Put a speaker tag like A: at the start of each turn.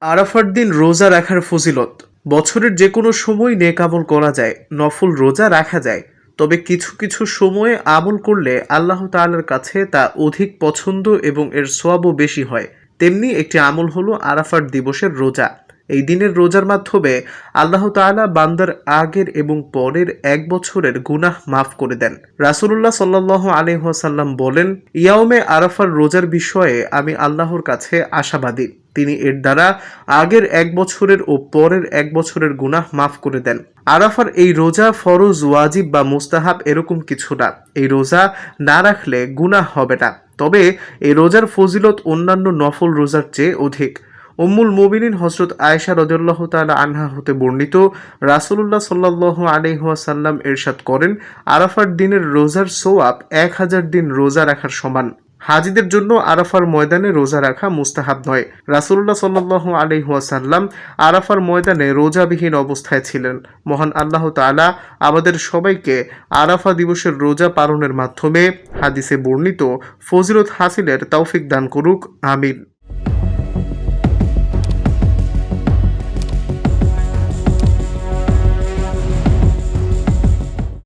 A: আরাফার দিন রোজা রাখার ফজিলত। বছরের যে কোনো সময় নেক আমল করা যায়, নফল রোজা রাখা যায়। তবে কিছু কিছু সময়ে আমল করলে আল্লাহ তাআলার কাছে তা অধিক পছন্দ এবং এর সোয়াবও বেশি হয়। তেমনি একটি আমল হলো আরাফার দিবসের রোজা। এই দিনের রোজার মাধ্যমে আল্লাহ তাআলা বান্দার আগের এবং পরের এক বছরের গুনাহ মাফ করে দেন। রাসূলুল্লাহ সাল্লাহ আলহাসাল্লাম বলেন ইয়াউমে আরাফার রোজার বিষয়ে আমি আল্লাহর কাছে আশাবাদী। তিনি এর দ্বারা আগের এক বছরের ও পরের এক বছরের গুনাহ মাফ করে দেন। আরাফার এই রোজা ফরজ, ওয়াজিব বা মুস্তাহাব এরকম কিছু না। এই রোজা না রাখলে গুনাহ হবে না। তবে এই রোজার ফজিলত অন্যান্য নফল রোজার চেয়ে অধিক। উম্মুল মুমিনিন হজরত আয়েশা রদিয়াল্লাহ তালা আনহা হতে বর্ণিত রাসূলুল্লাহ সাল্লাল্লাহু আলাইহি ওয়াসাল্লাম এরশাদ করেন, আরাফার দিনের রোজার সোয়াব এক হাজার দিন রোজা রাখার সমান। হাজিদের জন্য আরাফার ময়দানে রোজা রাখা মুস্তাহাব নয়। রাসুল্লাহ সাল্লু হুয়াসাল্লাম আরাফার ময়দানে রোজাবিহীন অবস্থায় ছিলেন। মহান আল্লাহ তালা আমাদের সবাইকে আরাফা দিবসের রোজা পালনের মাধ্যমে হাদিসে বর্ণিত ফজিরত হাসিলের তৌফিক দান করুক, আমিন।